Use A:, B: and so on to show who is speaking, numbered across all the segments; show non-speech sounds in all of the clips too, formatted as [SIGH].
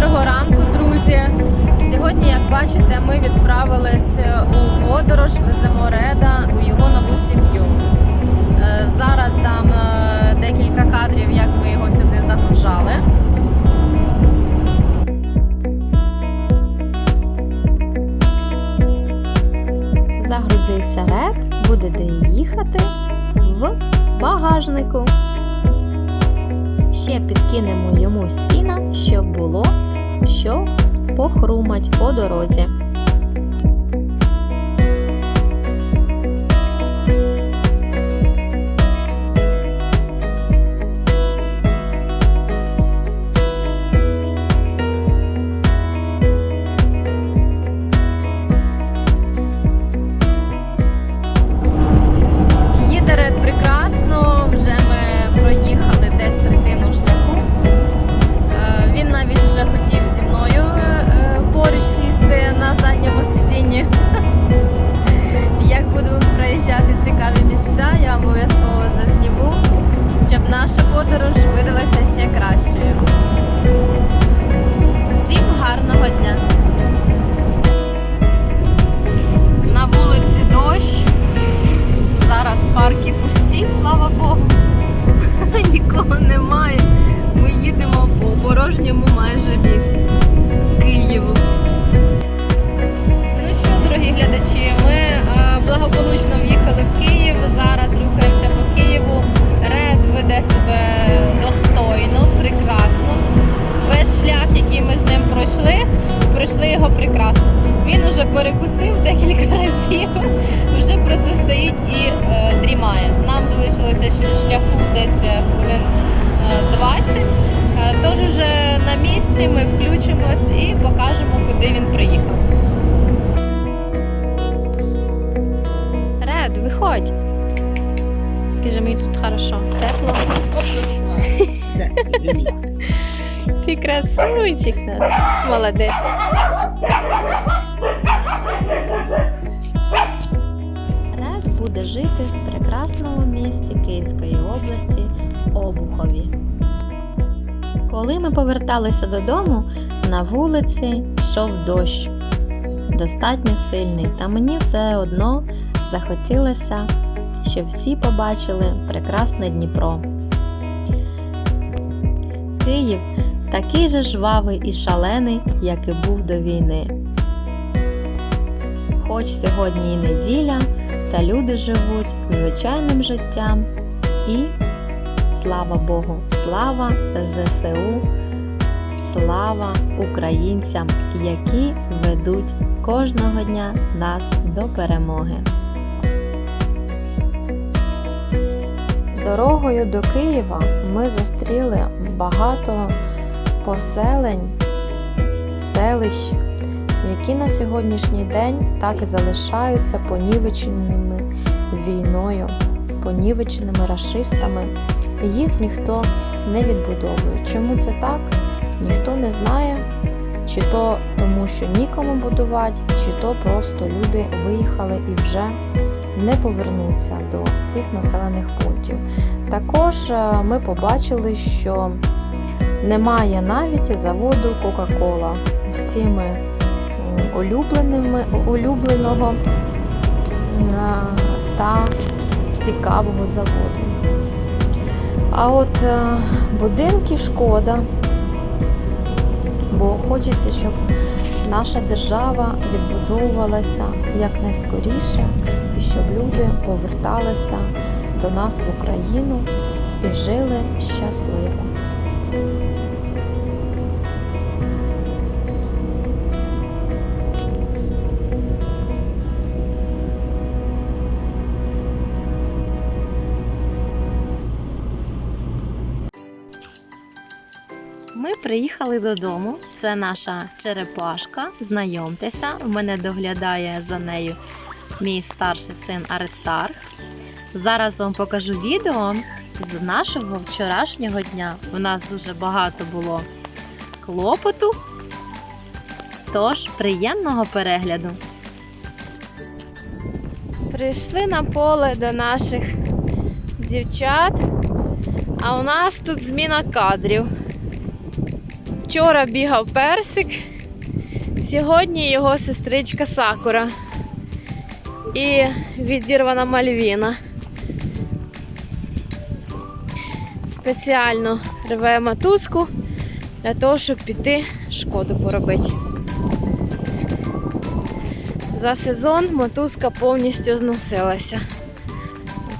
A: Доброго ранку, друзі! Сьогодні, як бачите, ми відправились е, у подорож, Реда у його нову сім'ю. Е, Зараз дам е, декілька кадрів, як ми його сюди загружали. Загрузився Ред, буде де їхати в багажнику. Ще підкинемо йому сіна, щоб було що похрумать по дорозі. Наша подорож видалася ще кращою. Всім гарного дня! На вулиці дощ. Зараз парки пусті, слава Богу. [LAUGHS] Нікого немає. Ми їдемо по порожньому майже місту Києву. Ну що, дорогі глядачі, ми е, благополучно в'їхали в Київ. Зараз рухаємося по Києву. Ред веде себе достойно, прекрасно. Весь шлях, який ми з ним пройшли, пройшли його прекрасно. Він уже перекусив декілька [LAUGHS] разів, вже просто стоїть і е, дрімає. Нам залишилося шляху десь е, хвилин е, 20. Е, Тож уже на місці ми включимось і красунчик наш. Молодець. Ред буде жити в прекрасному місті Київської області Обухові. Коли ми поверталися додому, на вулиці йшов дощ. Достатньо сильний, та мені все одно захотілося, щоб всі побачили прекрасне Дніпро. Київ такий же жвавий і шалений, як і був до війни. Хоч сьогодні і неділя, та люди живуть звичайним життям і слава Богу, слава ЗСУ, слава українцям, які ведуть кожного дня нас до перемоги. Дорогою до Києва ми зустріли багато поселень, селищ, які на сьогоднішній день так і залишаються понівеченими війною, понівеченими рашистами. І їх ніхто не відбудовує. Чому це так? Ніхто не знає, чи то тому, що нікому будувати, чи то просто люди виїхали і вже не повернуться до цих населених пунктів. Також е, ми побачили, що немає навіть заводу Кока-Кола всіми улюбленими, улюбленого та цікавого заводу. А от е, будинки шкода, бо хочеться, щоб наша держава відбудовувалася якнайскоріше і щоб люди поверталися до нас в Україну і жили щасливо. Ми приїхали додому. Це наша черепашка. Знайомтеся, в мене доглядає за нею мій старший син Аристарх. Зараз вам покажу відео з нашого вчорашнього дня. У нас дуже багато було клопоту. Тож, приємного перегляду. Прийшли на поле до наших дівчат, а у нас тут зміна кадрів. Вчора бігав персик, сьогодні його сестричка Сакура і відірвана Мальвіна. Спеціально рве матузку для того, щоб піти шкоду поробити. За сезон мотузка повністю зносилася.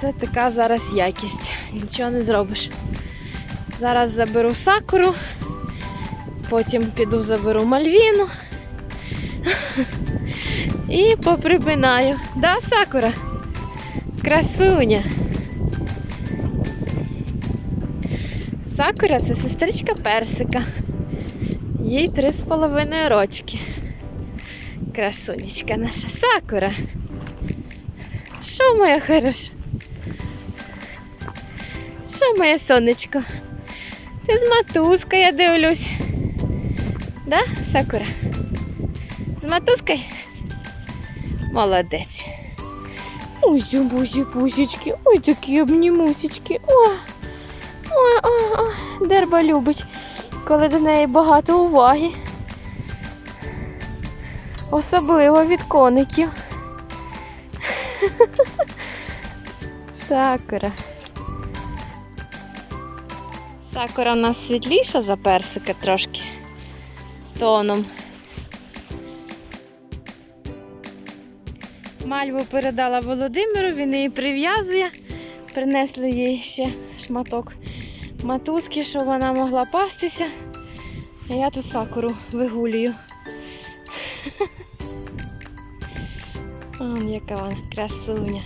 A: Це така зараз якість. Нічого не зробиш. Зараз заберу сакуру, потім піду заберу мальвіну [LAUGHS] і поприпинаю. Да, сакура? Красуня. Сакура це сестричка персика. Їй три з половиною рочки. Красунечка наша сакура. Що моя хороша? Що моє сонечко? Ти з матузкою, я дивлюсь. Да, Сакура? З матузкою? Молодець. Ой, бузі, бузічки, ой, такі обнімусічки. О, ой, ой, ой. Дерба любить, коли до неї багато уваги. Особливо від коників. [LAUGHS] Сакура. Сакура у нас світліша за персика трошки тоном. Мальву передала Володимиру, він її прив'язує. Принесли їй ще шматок матузки, щоб вона могла пастися. А я тут сакуру вигулюю. [LAUGHS] Он яка вона красуня.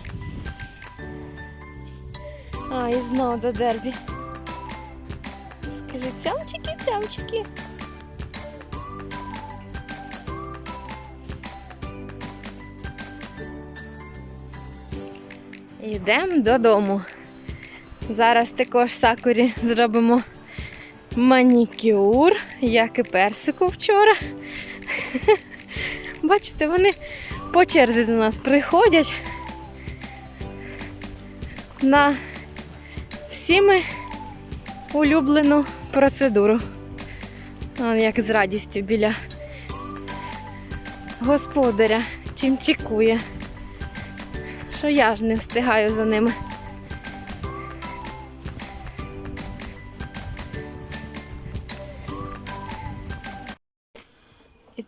A: А, і знову до дербі. Скажи цямчики, цямчики. Йдемо додому. Зараз також сакурі зробимо манікюр, як і персику вчора. [LAUGHS] Бачите, вони по черзі до нас приходять на всіми улюблену процедуру. Он як з радістю біля господаря чим чекує. Що я ж не встигаю за ними.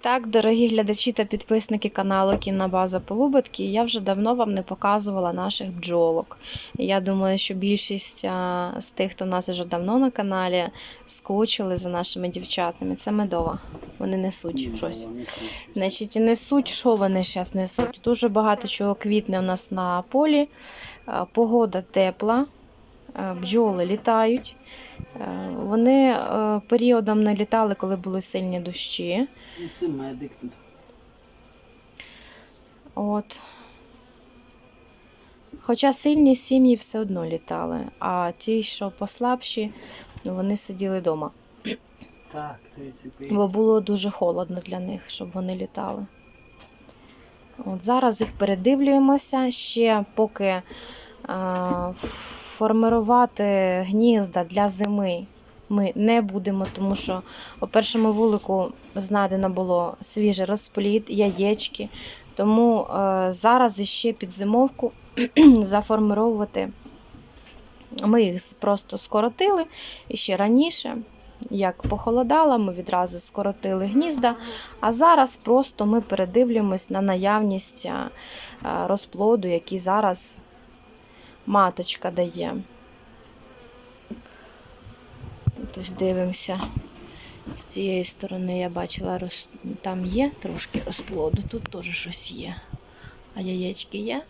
A: Так, дорогі глядачі та підписники каналу Кіннабаза Полубатки, я вже давно вам не показувала наших бджолок. Я думаю, що більшість з тих, хто у нас вже давно на каналі, скучили за нашими дівчатами. Це медова. Вони несуть щось. Значить, несуть, що вони зараз несуть? Дуже багато чого квітне у нас на полі. Погода тепла, бджоли літають. Е, Вони е, періодом не літали, коли були сильні дощі.
B: Ну, Це медик тут.
A: От. Хоча сильні сім'ї все одно літали, а ті, що послабші, вони сиділи вдома.
B: Так, 35.
A: Бо було дуже холодно для них, щоб вони літали. От зараз їх передивлюємося. Ще поки е, формувати гнізда для зими ми не будемо, тому що по першому вулику знайдено було свіжий розплід, яєчки. Тому е, зараз ще під зимовку [CLEARS THROAT] заформировувати. Ми їх просто скоротили і ще раніше. Як похолодало, ми відразу скоротили гнізда, а зараз просто ми передивлюємось на наявність а, розплоду, який зараз маточка дає. Тобто дивимося. З цієї сторони я бачила, роз... там є трошки розплоду, тут теж щось є. А яєчки є.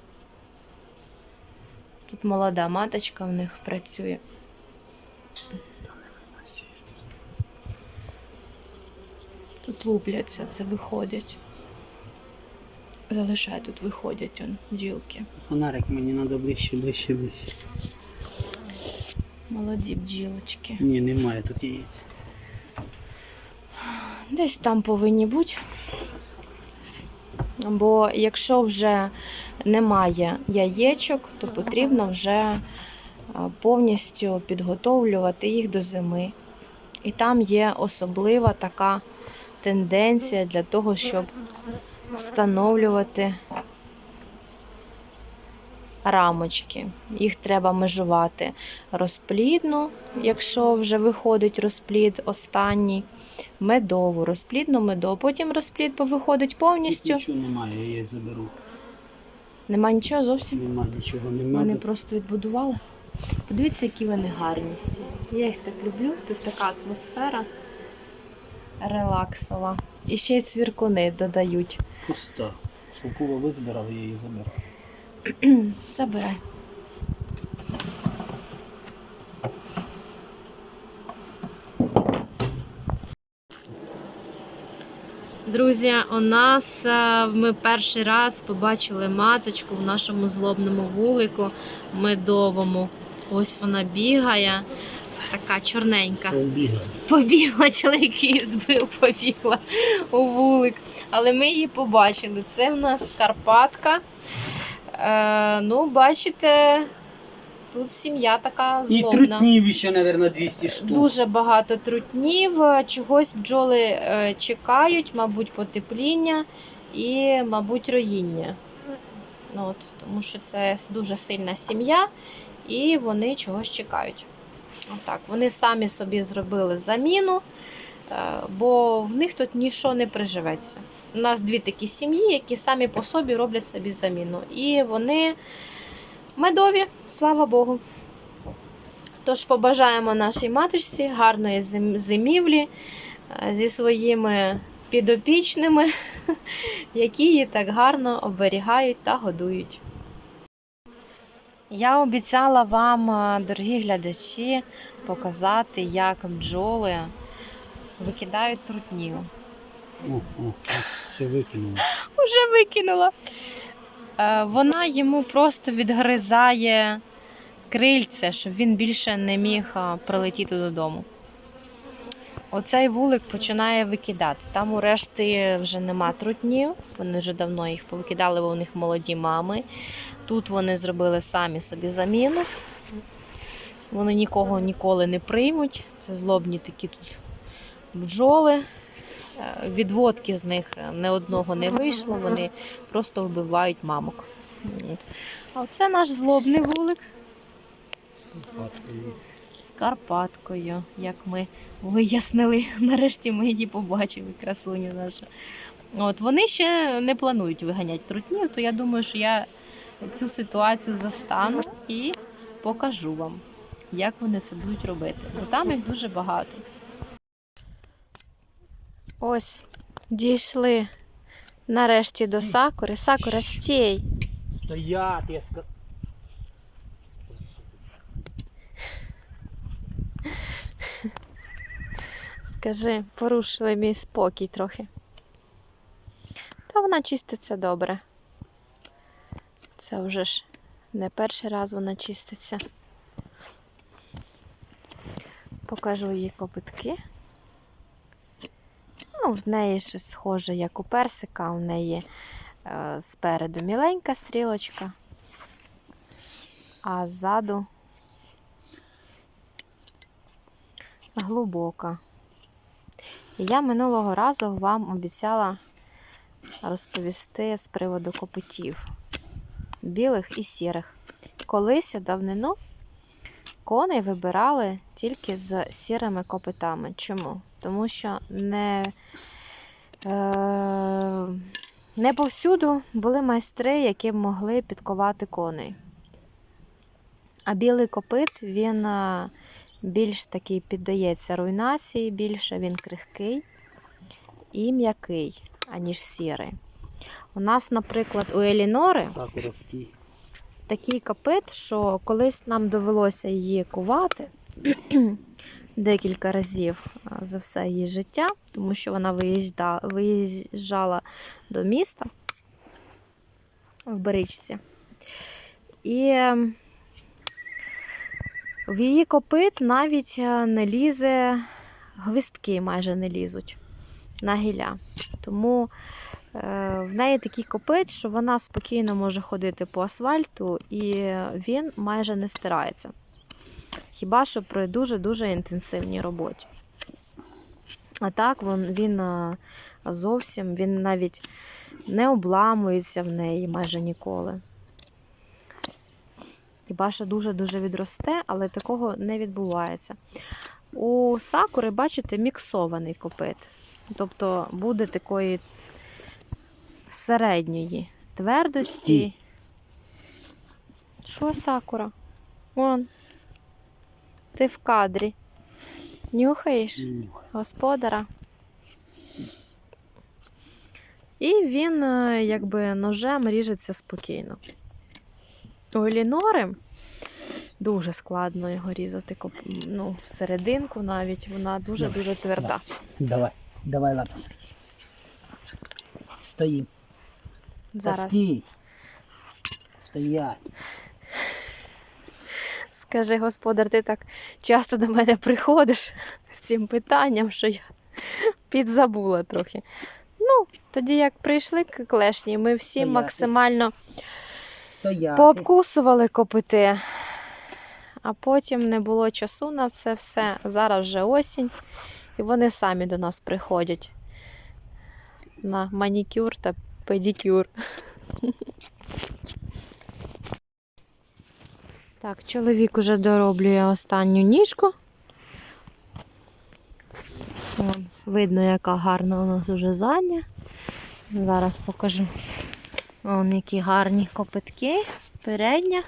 A: Тут молода маточка в них працює. Тут лупляться, це виходять. Залишай тут виходять он, бджілки.
B: Фонарик мені треба ближче, ближче, ближче.
A: Молоді бджілочки.
B: Ні, немає тут яєць.
A: Десь там повинні бути. Бо якщо вже немає яєчок, то потрібно вже повністю підготовлювати їх до зими. І там є особлива така тенденція для того, щоб встановлювати рамочки. Їх треба межувати розплідну, якщо вже виходить розплід останній, медову, розплідну медову. Потім розплід виходить повністю.
B: нічого немає, я її заберу.
A: Нема нічого зовсім.
B: Нема нічого, немає.
A: Вони просто відбудували. Подивіться, які вони гарні всі. Я їх так люблю. Тут така атмосфера релаксова. І ще й цвіркуни додають.
B: Пуста. Шовкова визбирав, я її заберу. [CLEARS THROAT]
A: Забирай. Друзі, у нас е, ми перший раз побачили маточку в нашому злобному вулику медовому. Ось вона бігає, така чорненька. Побігла, чоловіки збив, побігла у вулик. Але ми її побачили. Це в нас Карпатка. Е, ну, бачите, тут сім'я така
B: І трутнів ще, мабуть, 200 штук.
A: Дуже багато трутнів. Чогось бджоли е, чекають, мабуть, потепління і, мабуть, роїння. Ну, от, тому що це дуже сильна сім'я, і вони чогось чекають. Отак, вони самі собі зробили заміну, е, бо в них тут нічого не приживеться. У нас дві такі сім'ї, які самі по собі роблять собі заміну. І вони медові, слава Богу. Тож побажаємо нашій матушці гарної зимівлі е, зі своїми підопічними, [LAUGHS] які її так гарно оберігають та годують. Я обіцяла вам, е, дорогі глядачі, показати, як бджоли викидають трутнів.
B: О, о, о, все викинуло.
A: Уже викинула. Е, Вона йому просто відгризає крильце, щоб він більше не міг прилетіти додому. Оцей вулик починає викидати. Там у решти вже нема трутнів, вони вже давно їх повикидали, бо у них молоді мами. Тут вони зробили самі собі заміну. Вони нікого ніколи не приймуть. Це злобні такі тут бджоли. Е, Відводки з них не одного не вийшло, вони просто вбивають мамок. А це наш злобний вулик з Карпаткою, як ми вияснили. Нарешті ми її побачили, красуню нашу. От, вони ще не планують виганяти трутнів, то я думаю, що я цю ситуацію застану і покажу вам, як вони це будуть робити. Бо там їх дуже багато. Ось, дійшли нарешті до сакури. Сакура, стій!
B: Стояти, я сказав.
A: Скажи, порушили мій спокій трохи. Та вона чиститься добре. Це вже ж не перший раз вона чиститься. Покажу їй копитки. Ну, в неї щось схоже, як у персика, у неї е, спереду міленька стрілочка, а ззаду глибока. І Я минулого разу вам обіцяла розповісти з приводу копитів білих і сірих. Колись у давнину коней вибирали тільки з сірими копитами. Чому? Тому що не, е, не повсюду були майстри, які могли підковати коней. А білий копит він е, більш такий піддається руйнації, більше він крихкий і м'який, аніж сірий. У нас, наприклад, у Елінори такий копит, що колись нам довелося її кувати [CLEARS THROAT] декілька разів за все її життя, тому що вона виїжджала, до міста в Беричці. І ем, в її копит навіть е, не лізе, гвістки майже не лізуть на гілля. Тому е, в неї такий копит, що вона спокійно може ходити по асфальту і він майже не стирається. Хіба що при дуже-дуже інтенсивній роботі. А так він, він зовсім він навіть не обламується в неї майже ніколи. Хіба що дуже-дуже відросте, але такого не відбувається. У сакури, бачите, міксований копит. Тобто буде такої середньої твердості. Що сакура? Вон. Ти в кадрі. Нюхаєш господара. І він е, якби ножем ріжеться спокійно. У Елінори дуже складно його різати ну, всерединку навіть. Вона дуже-дуже тверда.
B: Давай, давай лапайся. Стоїм.
A: Зараз
B: Стій. Стоять.
A: скажи, господар, ти так часто до мене приходиш з цим питанням, що я підзабула трохи. Ну, тоді як прийшли клешні, ми всі
B: Стояти.
A: максимально
B: Стоять.
A: пообкусували копити, а потім не було часу на це все. Зараз вже осінь, і вони самі до нас приходять на манікюр та педикюр. Так, чоловік уже дороблює останню ніжку. Вон, видно, яка гарна у нас уже задня. Зараз покажу. Вон які гарні копитки, передня.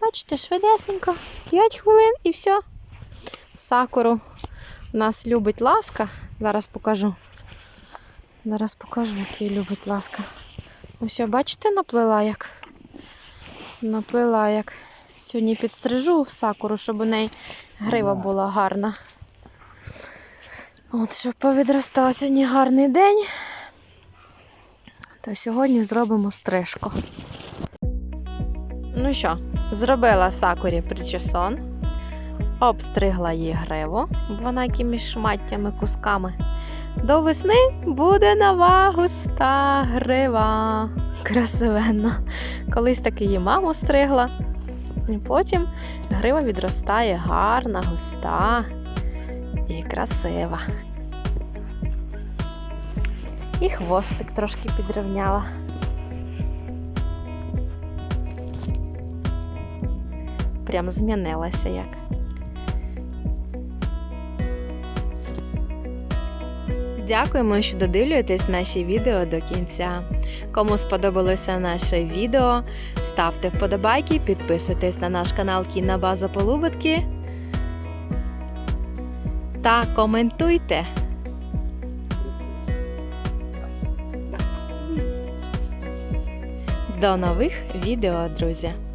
A: Бачите, швидесенько, 5 хвилин і все. Сакуру нас любить ласка. Зараз покажу. Зараз покажу, який любить ласка. Ось, бачите, наплила як. Наплила як. Сьогодні підстрижу сакуру, щоб у неї грива була гарна. От, щоб повідростала сьогодні гарний день, то сьогодні зробимо стрижку. Ну що, зробила сакурі причесон, обстригла їй гриву, бо вона якимись шматтями, кусками. До весни буде нова густа грива. Красивенно. Колись таки її маму стригла. І потім грива відростає гарна, густа і красива. І хвостик трошки підрівняла. Прям змінилася як. Дякуємо, що додивлюєтесь наші відео до кінця. Кому сподобалося наше відео, ставте вподобайки, підписуйтесь на наш канал Кінна База Полуботки та коментуйте. До нових відео, друзі!